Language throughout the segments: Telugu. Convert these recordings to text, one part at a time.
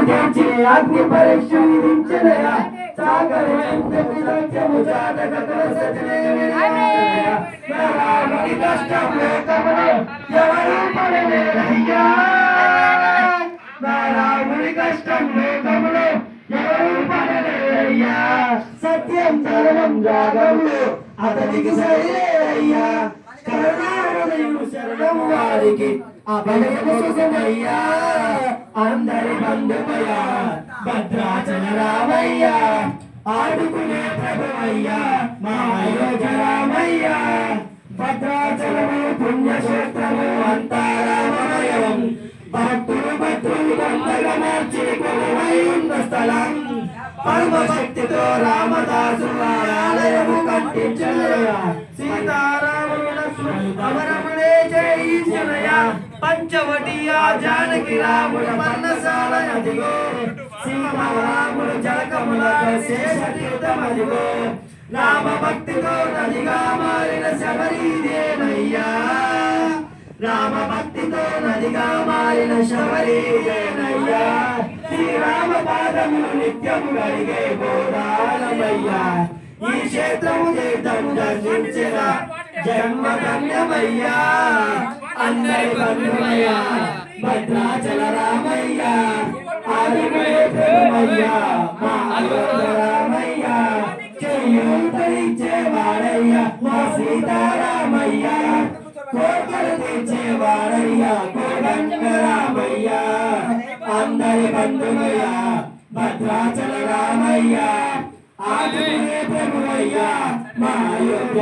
తెచ్చి అగ్ని పరీక్ష విధించనయా సాగరి చెందుకు సత్యము జాతక రాముని కష్టం లోకములో ఎవరు పడలేరయ్యా నా రాముని కష్టం లోకములో ఎవరు పడలేరయ్యా సత్యం ధర్మం జాగములు అతనికి సరిలేరయ్యా కరుణాహృదయుడు శరణం వారికి అభయము సుఖమయ్యా అందరి బంధుమయ్యా భద్రాచల రామయ్యా ఆడుకునే ప్రభువయ్యా మా అయోధ్య రామయ్యా భద్రాచలము పుణ్యక్షేత్రము అంతా రామమయం భక్తులు భక్తులు కొండగా మార్చి కొలువై ఉన్న స్థలం. పరమ భక్తితో రామదాసు ఆలయము కట్టించలయ సీతారా జయించలయ పంచవటి జానకి రాముల పర్ణశాల అదిగో. సీతారాములు జలకముల శేష తీర్థమదిగో రామ భక్తితో నదిగా మారిన శబరిదేనయ్యా. రామ భక్తితో నదిగా మారిన శబరిదేనయ్యా. శ్రీరామ పాదములు నిత్యము గడిగే గోదానమయ్యా. ఈ క్షేత్రము తీర్థము దర్శించిన జన్మ ధన్యమయ్యా అందరి బంధుమయ్యా భద్రాచల రామయ్య ఆదిమయ ప్రేమయ్యా మా రామయ్య చెయ్యూతరిచ్చేవాడయ్యా మా సీతారామయ్య. కోటలు తెచ్చేవాడయ్యా. కోదండ రామయ్య అందరి బంధుమయ్య భద్రాచల రామయ్య ఆదిమయ ప్రభువయ్య. మా అయోధ్య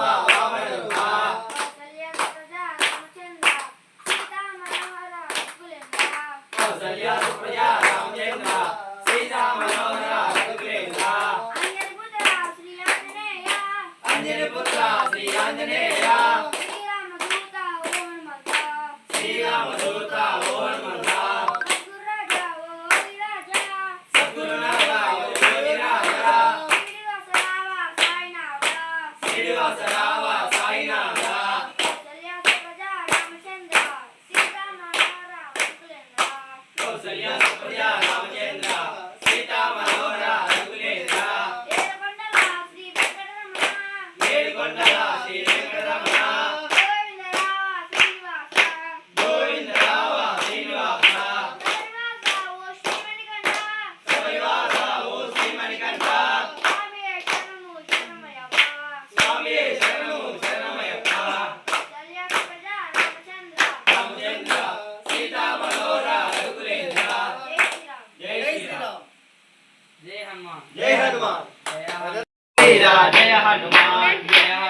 Итальянского जय हनुमान जय हनुमान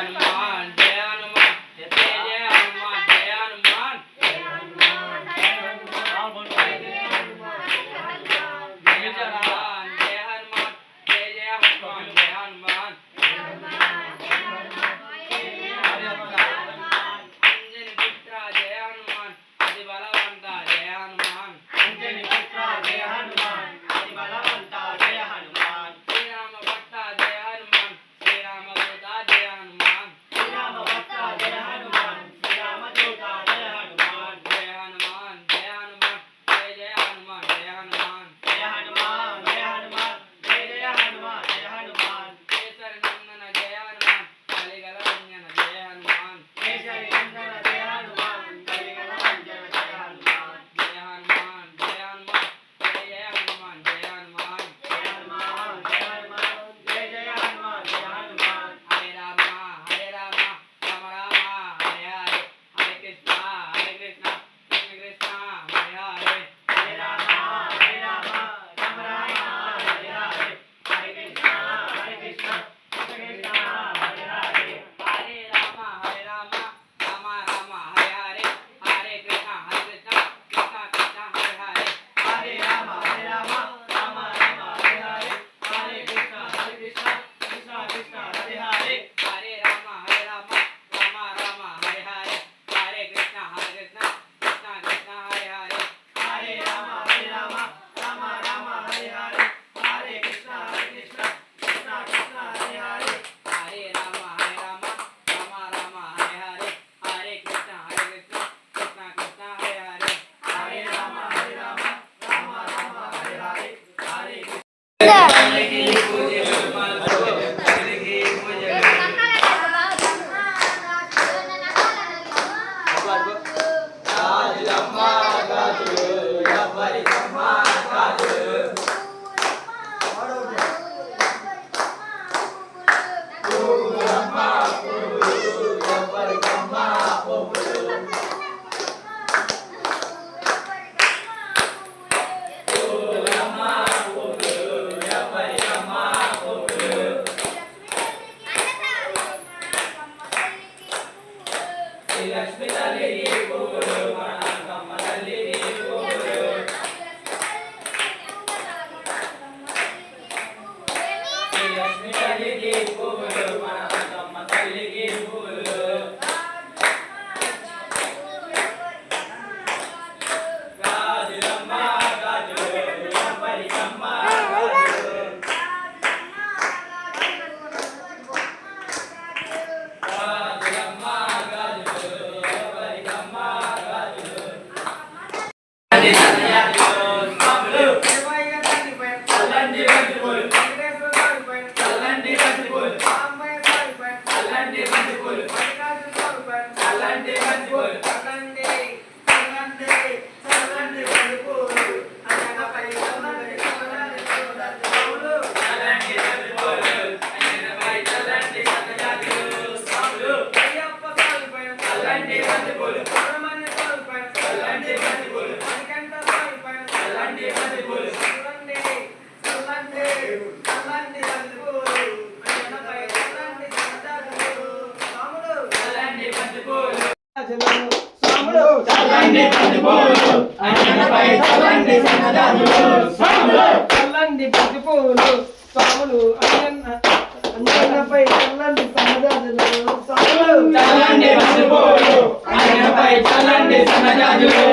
తల్లికి పూలు మన అమ్మమ్మ తల్లికి పూలు. చల్లండి పట్టుకోలు స్వాములు అంజన్నపై చల్లండి సన్నజాజులు.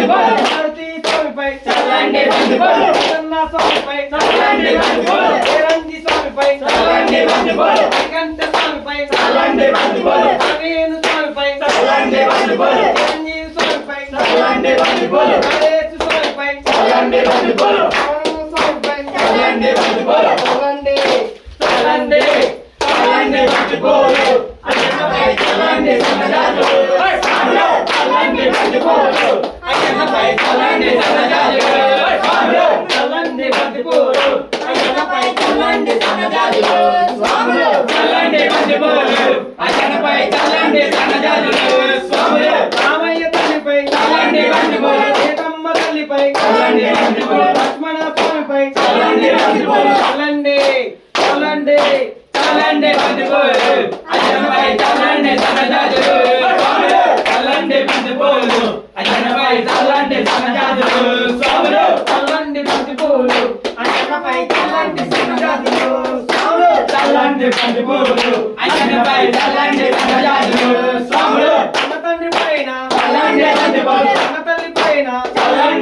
స్వామిపై చల్లండి బండిపోలు కన్నా స్వామిపై చల్లండి బండిపోలు చిరంజి స్వామిపై చల్లండి బండిపోలు శ్రీకంఠ స్వామిపై చల్లండి బండిపోలు రేణు స్వామిపై చల్లండి బండిపోలు చిరంజీవి స్వామిపై చల్లండి బండిపోలు నరేష్ స్వామిపై చల్లండి బండిపోలు స్వామిపై చల్లండి బండిపోలు చల్లండి చల్లండి చల్లండి బండిపోలు చల్లండి చల్లండి చల్లండి బండిపోలు చల్లండి